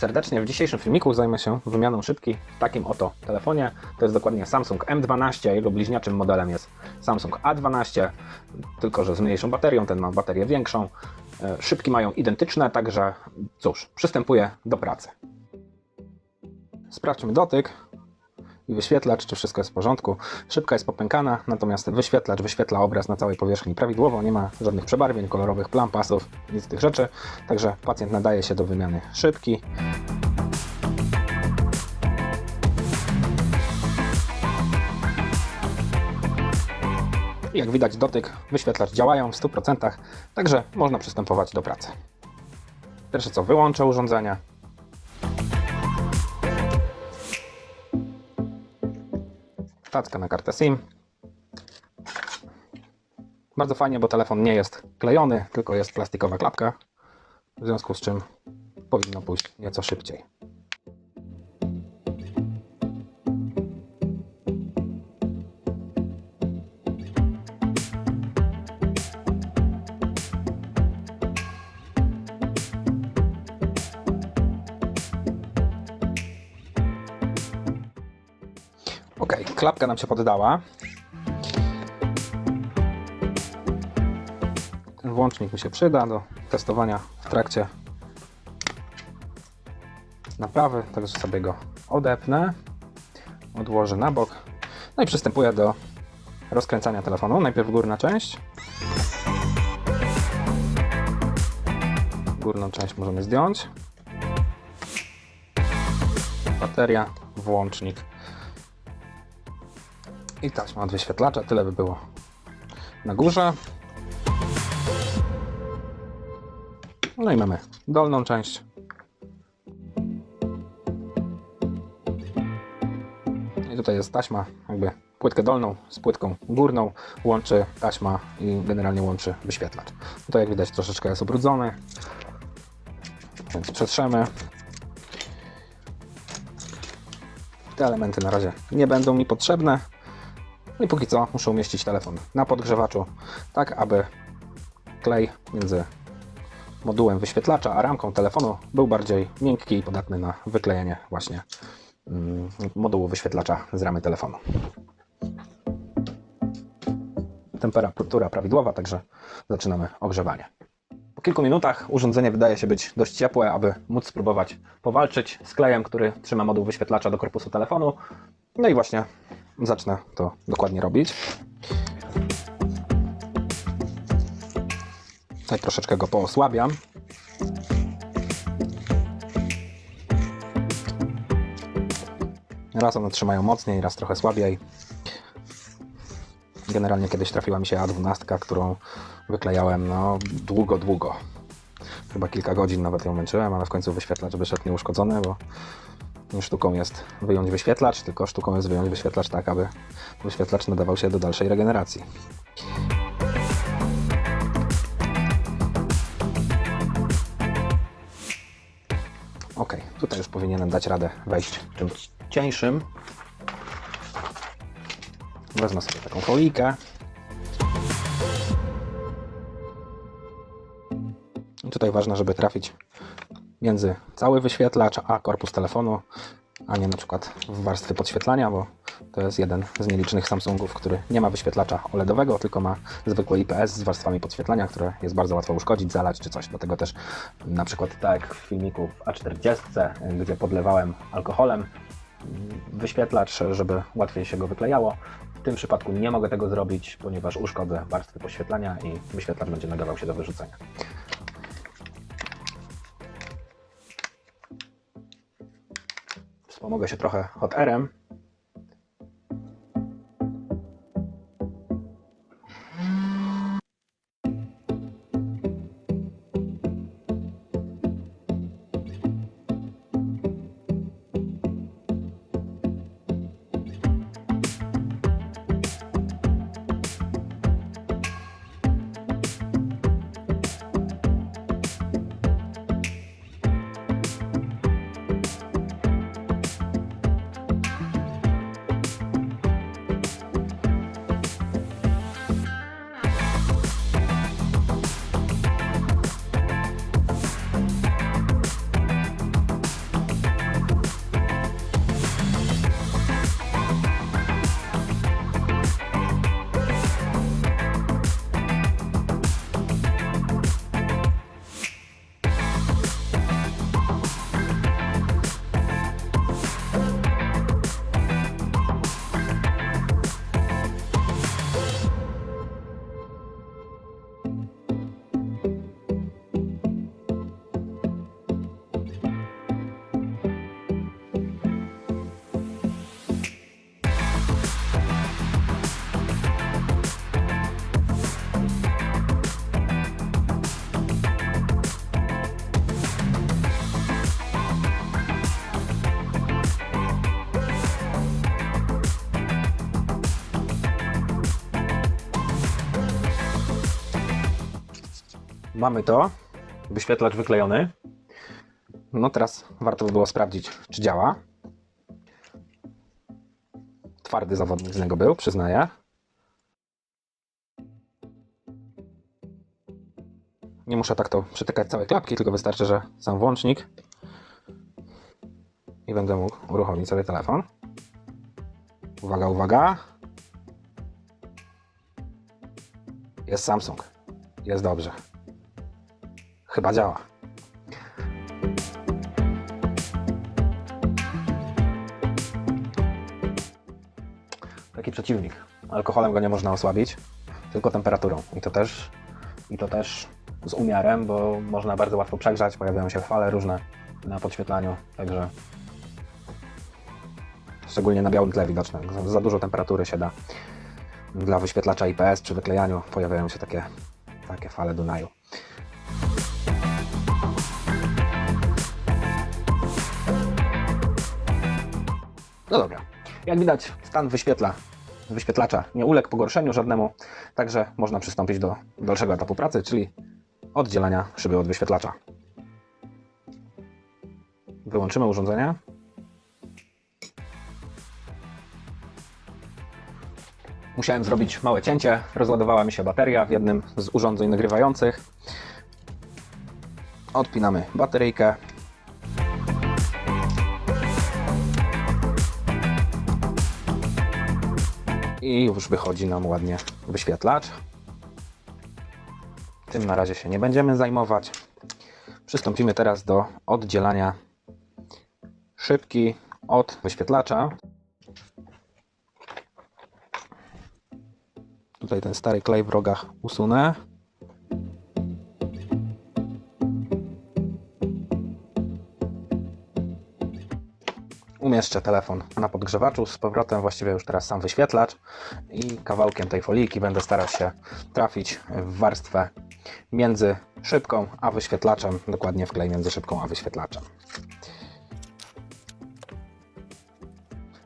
Serdecznie. W dzisiejszym filmiku zajmę się wymianą szybki w takim oto telefonie. To jest dokładnie Samsung M12, jego bliźniaczym modelem jest Samsung A12, tylko że z mniejszą baterią, ten ma baterię większą. E, Szybki mają identyczne, także cóż, przystępuję do pracy. Sprawdźmy dotyk i wyświetlacz, czy wszystko jest w porządku. Szybka jest popękana, natomiast wyświetlacz wyświetla obraz na całej powierzchni prawidłowo, nie ma żadnych przebarwień, kolorowych plam, pasów, nic z tych rzeczy. Także pacjent nadaje się do wymiany szybki. Jak widać dotyk, wyświetlacz działają w 100%, także można przystępować do pracy. Pierwsze co, wyłączę urządzenie. Tacka na kartę SIM. Bardzo fajnie, bo telefon nie jest klejony, tylko jest plastikowa klapka, w związku z czym powinno pójść nieco szybciej. Klapka nam się poddała. Ten włącznik mi się przyda do testowania w trakcie naprawy, także sobie go odepnę, odłożę na bok. No i przystępuję do rozkręcania telefonu. Najpierw górna część. Górną część możemy zdjąć. Bateria, włącznik i taśma od wyświetlacza. Tyle by było na górze. No i mamy dolną część. I tutaj jest taśma, jakby płytkę dolną z płytką górną łączy taśma i generalnie łączy wyświetlacz. Tutaj jak widać troszeczkę jest ubrudzony, więc przetrzemy. Te elementy na razie nie będą mi potrzebne. No i póki co muszę umieścić telefon na podgrzewaczu, tak aby klej między modułem wyświetlacza a ramką telefonu był bardziej miękki i podatny na wyklejenie właśnie mm, modułu wyświetlacza z ramy telefonu. Temperatura prawidłowa, także zaczynamy ogrzewanie. Po kilku minutach urządzenie wydaje się być dość ciepłe, aby móc spróbować powalczyć z klejem, który trzyma moduł wyświetlacza do korpusu telefonu. No i właśnie zacznę to dokładnie robić. Tutaj troszeczkę go poosłabiam. Raz one trzymają mocniej, raz trochę słabiej. Generalnie kiedyś trafiła mi się A12, którą wyklejałem no długo, długo. Chyba kilka godzin nawet ją męczyłem, ale w końcu wyświetlacz wyszedł nieuszkodzony, bo sztuką jest wyjąć wyświetlacz, tylko sztuką jest wyjąć wyświetlacz tak, aby wyświetlacz nadawał się do dalszej regeneracji. Ok, tutaj już powinienem dać radę wejść czymś cieńszym. Wezmę sobie taką folijkę. I tutaj ważne, żeby trafić między cały wyświetlacz a korpus telefonu, a nie na przykład w warstwy podświetlania, bo to jest jeden z nielicznych Samsungów, który nie ma wyświetlacza OLEDowego, tylko ma zwykły IPS z warstwami podświetlania, które jest bardzo łatwo uszkodzić, zalać czy coś. Dlatego też na przykład tak jak w filmiku w A40, gdzie podlewałem alkoholem wyświetlacz, żeby łatwiej się go wyklejało. W tym przypadku nie mogę tego zrobić, ponieważ uszkodzę warstwy podświetlania i wyświetlacz będzie nadawał się do wyrzucenia. Wspomogę się trochę hot airem. Mamy to. Wyświetlacz wyklejony. No teraz warto by było sprawdzić, czy działa. Twardy zawodnik z niego był, przyznaję. Nie muszę tak to przytykać całej klapki, tylko wystarczy, że sam włącznik i będę mógł uruchomić sobie telefon. Uwaga, uwaga. Jest Samsung. Jest dobrze. Chyba działa. Taki przeciwnik. Alkoholem go nie można osłabić, tylko temperaturą. I to też, i to też z umiarem, bo można bardzo łatwo przegrzać, pojawiają się fale różne na podświetlaniu, także szczególnie na białym tle widoczne. Za, dużo temperatury się da. Dla wyświetlacza IPS przy wyklejaniu pojawiają się takie, takie fale Dunaju. No dobra. Jak widać, stan wyświetla, wyświetlacza nie uległ pogorszeniu żadnemu, także można przystąpić do dalszego etapu pracy, czyli oddzielania szyby od wyświetlacza. Wyłączymy urządzenie. Musiałem zrobić małe cięcie. Rozładowała mi się bateria w jednym z urządzeń nagrywających. Odpinamy bateryjkę. I już wychodzi nam ładnie wyświetlacz. Tym na razie się nie będziemy zajmować. Przystąpimy teraz do oddzielania szybki od wyświetlacza. Tutaj ten stary klej w rogach usunę. Umieszczę telefon na podgrzewaczu z powrotem, właściwie już teraz sam wyświetlacz i kawałkiem tej foliki będę starał się trafić w warstwę między szybką a wyświetlaczem, dokładnie w klej między szybką a wyświetlaczem.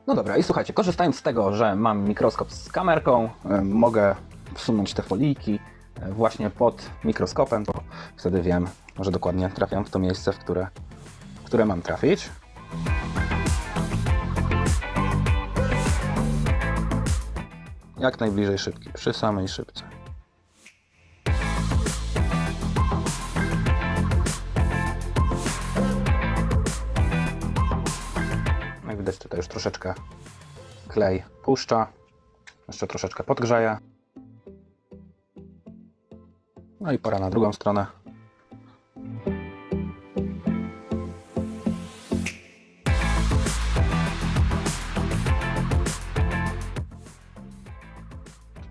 No dobra, i słuchajcie, korzystając z tego, że mam mikroskop z kamerką, y, mogę wsunąć te foliki y, właśnie pod mikroskopem, bo wtedy wiem, że dokładnie trafiam w to miejsce, w które, w które mam trafić. Jak najbliżej szybki, przy samej szybce. Jak widać tutaj już troszeczkę klej puszcza. Jeszcze troszeczkę podgrzeje. No i pora na drugą stronę.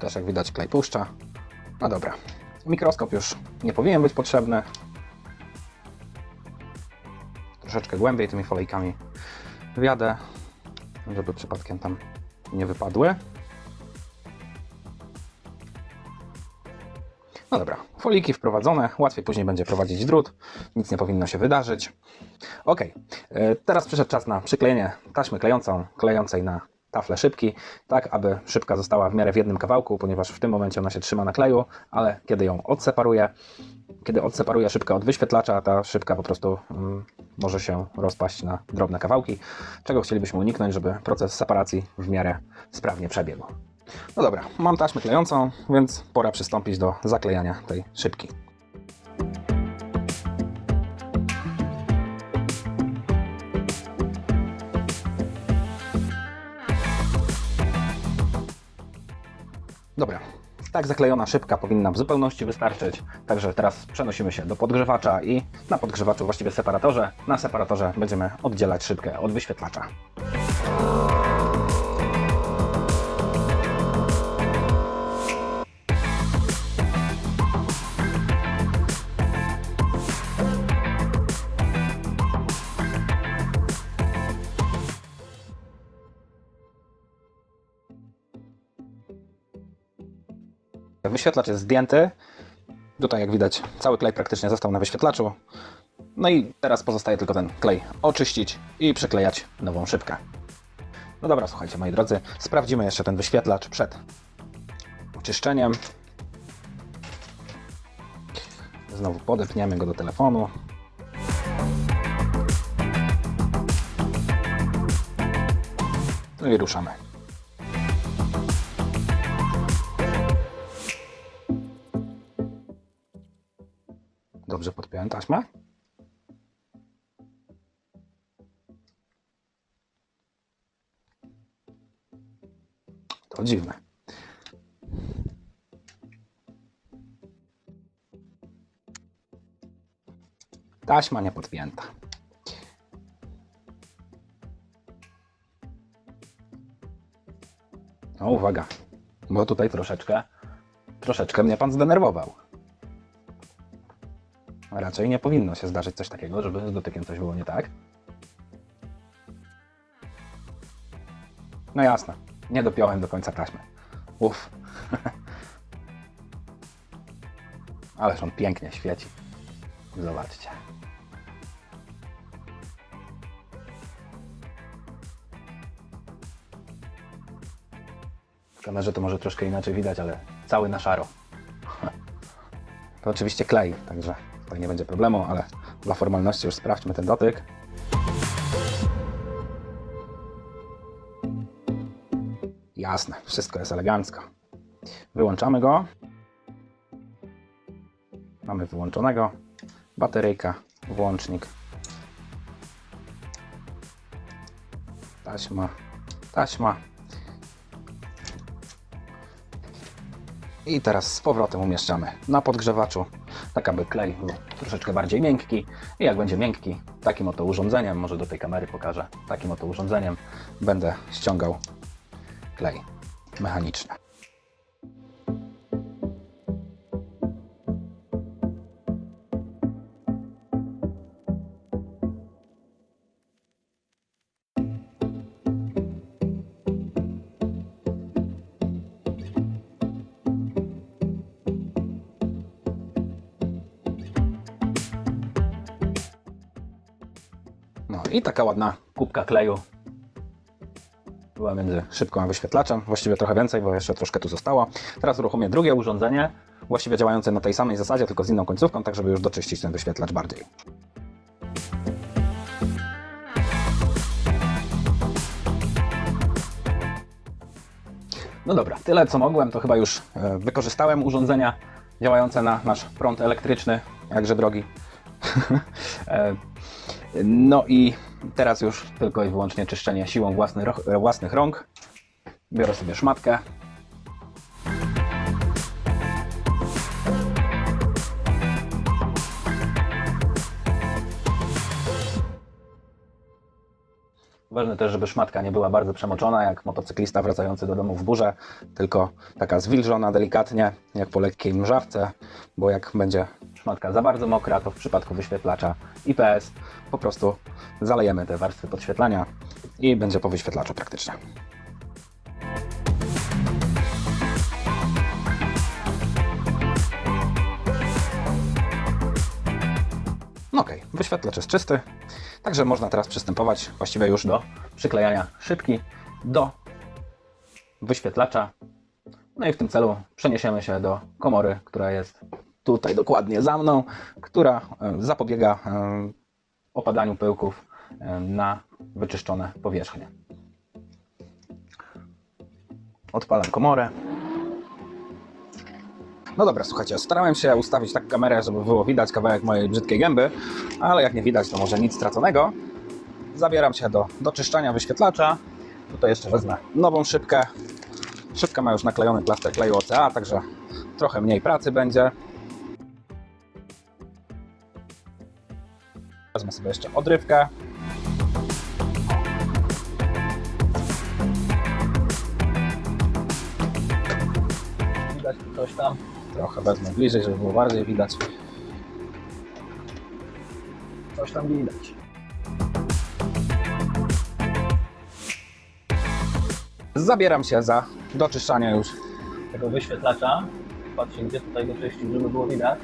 Też jak widać klej puszcza. No dobra. Mikroskop już nie powinien być potrzebny. Troszeczkę głębiej tymi folejkami wjadę, żeby przypadkiem tam nie wypadły. No dobra, foliki wprowadzone, łatwiej później będzie prowadzić drut, nic nie powinno się wydarzyć. Ok, e, teraz przyszedł czas na przyklejenie taśmy klejącą, klejącej na taflę szybki, tak aby szybka została w miarę w jednym kawałku, ponieważ w tym momencie ona się trzyma na kleju, ale kiedy ją odseparuję, kiedy odseparuję szybkę od wyświetlacza, ta szybka po prostu mm, może się rozpaść na drobne kawałki, czego chcielibyśmy uniknąć, żeby proces separacji w miarę sprawnie przebiegł. No dobra, mam taśmę klejącą, więc pora przystąpić do zaklejania tej szybki. Tak zaklejona szybka powinna w zupełności wystarczyć. Także teraz przenosimy się do podgrzewacza i na podgrzewaczu, właściwie separatorze, na separatorze będziemy oddzielać szybkę od wyświetlacza. Wyświetlacz jest zdjęty. Tutaj, jak widać, cały klej praktycznie został na wyświetlaczu. No i teraz pozostaje tylko ten klej oczyścić i przyklejać nową szybkę. No dobra, słuchajcie, moi drodzy, sprawdzimy jeszcze ten wyświetlacz przed oczyszczeniem. Znowu podepniemy go do telefonu. No i ruszamy. Dobrze podpiąłem taśmę? To dziwne. Taśma nie podpięta. No uwaga, bo tutaj troszeczkę, troszeczkę mnie pan zdenerwował. Raczej nie powinno się zdarzyć coś takiego, żeby z dotykiem coś było nie tak. No jasne, nie dopiąłem do końca taśmy. Uff. Ależ on pięknie świeci. Zobaczcie. W kamerze to może troszkę inaczej widać, ale cały na szaro. To oczywiście klei, także tutaj nie będzie problemu, ale dla formalności już sprawdźmy ten dotyk. Jasne, wszystko jest elegancko. Wyłączamy go. Mamy wyłączonego. Bateryjka, włącznik. Taśma, taśma. I teraz z powrotem umieszczamy na podgrzewaczu, tak aby klej był troszeczkę bardziej miękki. I jak będzie miękki, takim oto urządzeniem, może do tej kamery pokażę, takim oto urządzeniem będę ściągał klej mechanicznie. I taka ładna kubka kleju była między szybką a wyświetlaczem. Właściwie trochę więcej, bo jeszcze troszkę tu zostało. Teraz uruchomię drugie urządzenie, właściwie działające na tej samej zasadzie, tylko z inną końcówką, tak żeby już doczyścić ten wyświetlacz bardziej. No dobra, tyle co mogłem, to chyba już e, wykorzystałem urządzenia działające na nasz prąd elektryczny, jakże drogi. No i teraz już tylko i wyłącznie czyszczenie siłą własnych, własnych rąk. Biorę sobie szmatkę. Ważne też, żeby szmatka nie była bardzo przemoczona, jak motocyklista wracający do domu w burze, tylko taka zwilżona delikatnie, jak po lekkiej mrzawce, bo jak będzie szmatka za bardzo mokra, to w przypadku wyświetlacza IPS po prostu zalejemy te warstwy podświetlania i będzie po wyświetlaczu praktycznie. No okej, wyświetlacz jest czysty, także można teraz przystępować właściwie już do przyklejania szybki do wyświetlacza. No i w tym celu przeniesiemy się do komory, która jest tutaj dokładnie za mną, która e, zapobiega e, opadaniu pyłków e, na wyczyszczone powierzchnie. Odpalam komorę. No dobra, słuchajcie, starałem się ustawić tak kamerę, żeby było widać kawałek mojej brzydkiej gęby, ale jak nie widać, to może nic straconego. Zabieram się do, do czyszczania wyświetlacza. Tutaj jeszcze wezmę nową szybkę. Szybka ma już naklejony plaster kleju OCA, także trochę mniej pracy będzie. Wezmę sobie jeszcze odrywkę. Widać coś tam. Trochę wezmę bliżej, żeby było bardziej widać. Coś tam widać. Zabieram się za doczyszczanie już tego wyświetlacza. Patrzcie, gdzie tutaj go czyścić, żeby było widać.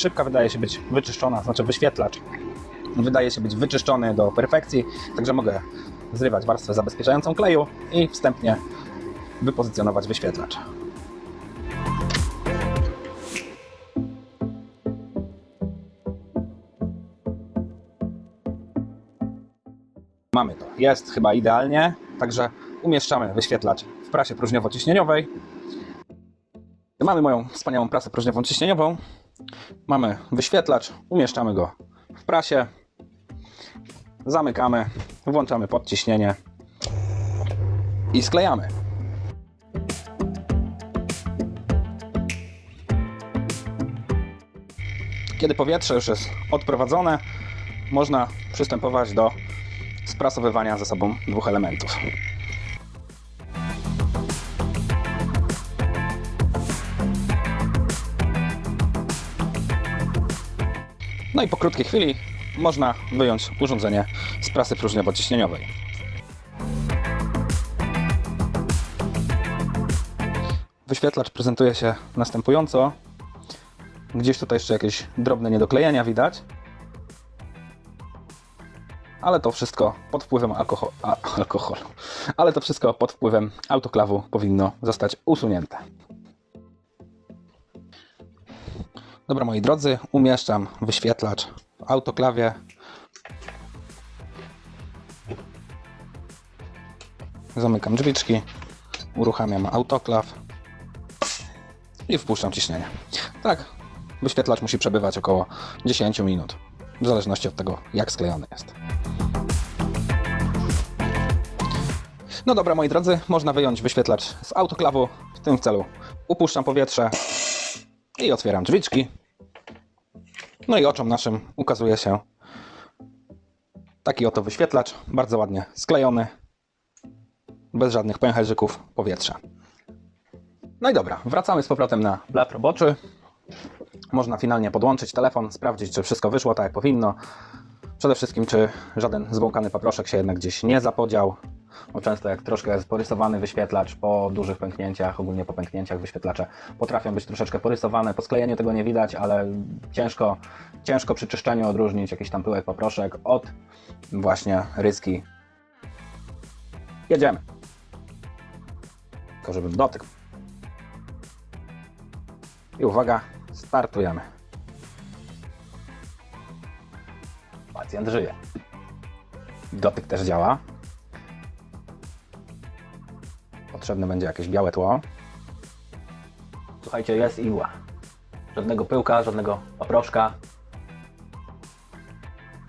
Szybka wydaje się być wyczyszczona, znaczy wyświetlacz wydaje się być wyczyszczony do perfekcji, także mogę zrywać warstwę zabezpieczającą kleju i wstępnie wypozycjonować wyświetlacz. Mamy to. Jest chyba idealnie, także umieszczamy wyświetlacz w prasie próżniowo-ciśnieniowej. Mamy moją wspaniałą prasę próżniową ciśnieniową. Mamy wyświetlacz, umieszczamy go w prasie. Zamykamy, włączamy podciśnienie i sklejamy. Kiedy powietrze już jest odprowadzone, można przystępować do sprasowywania ze sobą dwóch elementów. No i po krótkiej chwili można wyjąć urządzenie z prasy próżniowo-ciśnieniowej. Wyświetlacz prezentuje się następująco. Gdzieś tutaj jeszcze jakieś drobne niedoklejenia widać. Ale to wszystko pod wpływem alkoholu. Ale to wszystko pod wpływem autoklawu powinno zostać usunięte. Dobra, moi drodzy, umieszczam wyświetlacz w autoklawie. Zamykam drzwiczki, uruchamiam autoklaw i wpuszczam ciśnienie. Tak, wyświetlacz musi przebywać około 10 minut, w zależności od tego, jak sklejony jest. No dobra, moi drodzy, można wyjąć wyświetlacz z autoklawu. W tym celu upuszczam powietrze i otwieram drzwiczki. No i oczom naszym ukazuje się taki oto wyświetlacz, bardzo ładnie sklejony, bez żadnych pęcherzyków powietrza. No i dobra, wracamy z powrotem na blat roboczy. Można finalnie podłączyć telefon, sprawdzić, czy wszystko wyszło tak jak powinno. Przede wszystkim, czy żaden zbłąkany paproszek się jednak gdzieś nie zapodział. Bo często jak troszkę jest porysowany wyświetlacz po dużych pęknięciach, ogólnie po pęknięciach wyświetlacze potrafią być troszeczkę porysowane. Po sklejeniu tego nie widać, ale ciężko, ciężko przy czyszczeniu odróżnić jakiś tam pyłek paproszek od właśnie ryski. Jedziemy. Tylko żeby w dotyk. I uwaga, startujemy. Pacjent żyje. Dotyk też działa. Potrzebne będzie jakieś białe tło. Słuchajcie, jest igła. Żadnego pyłka, żadnego paproszka.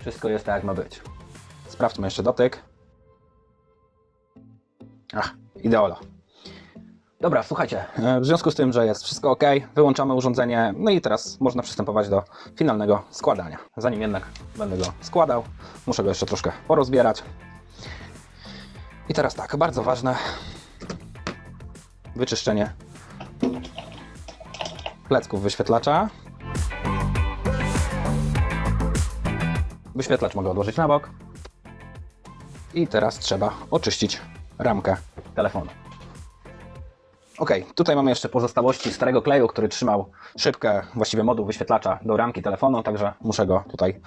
Wszystko jest tak, jak ma być. Sprawdźmy jeszcze dotyk. Ach, ideolo. Dobra, słuchajcie, e, w związku z tym, że jest wszystko ok, wyłączamy urządzenie, no i teraz można przystępować do finalnego składania. Zanim jednak będę go składał, muszę go jeszcze troszkę porozbierać. I teraz tak, bardzo ważne, wyczyszczenie plecków wyświetlacza. Wyświetlacz mogę odłożyć na bok. I teraz trzeba oczyścić ramkę telefonu. Ok, tutaj mamy jeszcze pozostałości starego kleju, który trzymał szybkę, właściwie moduł wyświetlacza do ramki telefonu, także muszę go tutaj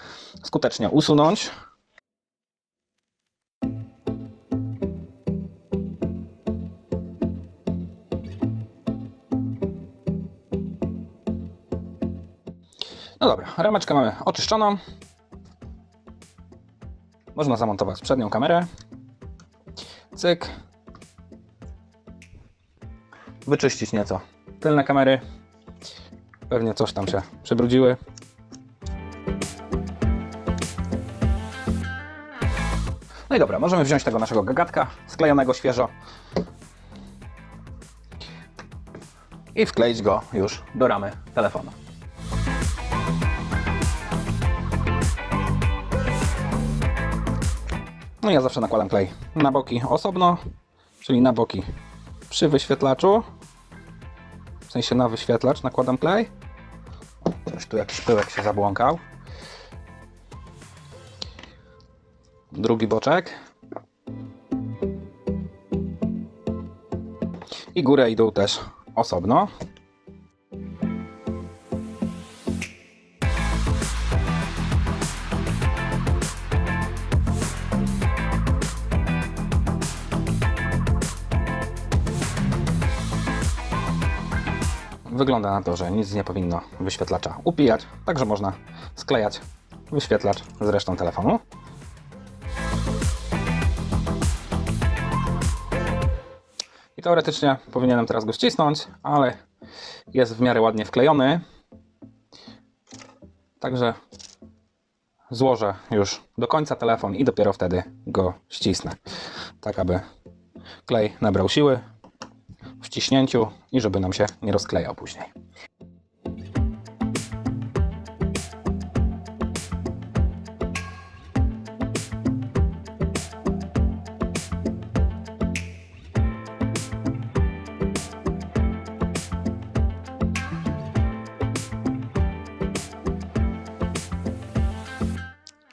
skutecznie usunąć. No dobra, rameczkę mamy oczyszczoną. Można zamontować przednią kamerę. Cyk. Wyczyścić nieco tylne kamery. Pewnie coś tam się przybrudziły. No i dobra, możemy wziąć tego naszego gagatka sklejonego świeżo i wkleić go już do ramy telefonu. No ja zawsze nakładam klej na boki osobno, czyli na boki przy wyświetlaczu. W sensie na wyświetlacz nakładam klej. Coś tu jakiś pyłek się zabłąkał. Drugi boczek. I górę i dół też osobno. Wygląda na to, że nic nie powinno wyświetlacza upijać, także można sklejać wyświetlacz z resztą telefonu. I teoretycznie powinienem teraz go ścisnąć, ale jest w miarę ładnie wklejony. Także złożę już do końca telefon i dopiero wtedy go ścisnę. Tak aby klej nabrał siły w ciśnięciu i żeby nam się nie rozklejał później.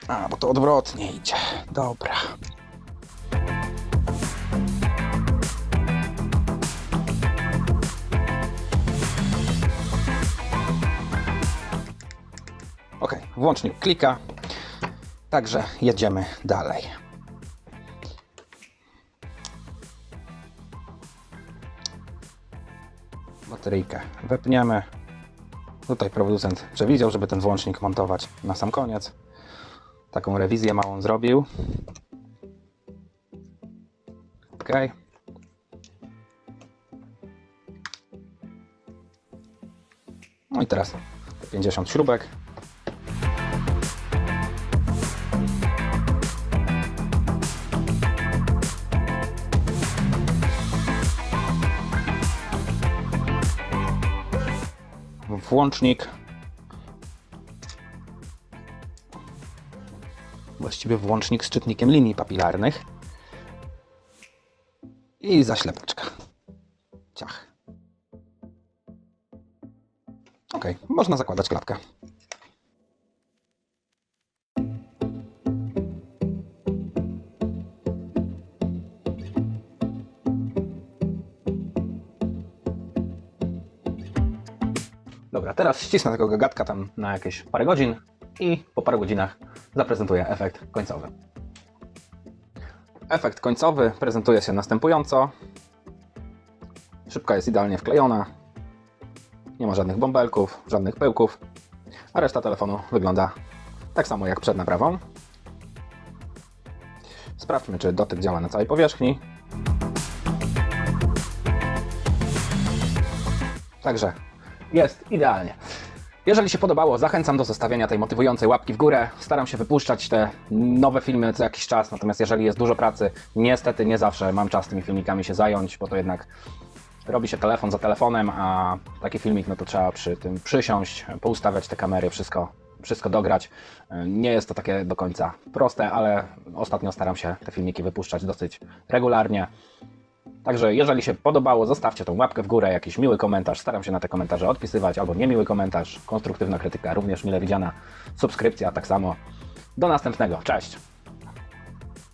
A, bo to odwrotnie idzie. Dobra. Włącznik klika. Także jedziemy dalej. Bateryjkę wepniemy. Tutaj producent przewidział, żeby ten włącznik montować na sam koniec. Taką rewizję małą zrobił. Ok. No i teraz 50 śrubek. Włącznik właściwie włącznik z czytnikiem linii papilarnych i zaślepeczka. Ciach. Ok, można zakładać klapkę. Teraz ścisnę tego gagatka tam na jakieś parę godzin i po paru godzinach zaprezentuję efekt końcowy. Efekt końcowy prezentuje się następująco. Szybka jest idealnie wklejona. Nie ma żadnych bąbelków, żadnych pyłków, a reszta telefonu wygląda tak samo jak przed naprawą. Sprawdźmy, czy dotyk działa na całej powierzchni. Także jest idealnie. Jeżeli się podobało, zachęcam do zostawienia tej motywującej łapki w górę. Staram się wypuszczać te nowe filmy co jakiś czas, natomiast jeżeli jest dużo pracy, niestety nie zawsze mam czas tymi filmikami się zająć, bo to jednak robi się telefon za telefonem, a taki filmik, no to trzeba przy tym przysiąść, poustawiać te kamery, wszystko, wszystko dograć. Nie jest to takie do końca proste, ale ostatnio staram się te filmiki wypuszczać dosyć regularnie. Także jeżeli się podobało, zostawcie tą łapkę w górę, jakiś miły komentarz. Staram się na te komentarze odpisywać, albo niemiły komentarz, konstruktywna krytyka również mile widziana, subskrypcja tak samo. Do następnego, cześć!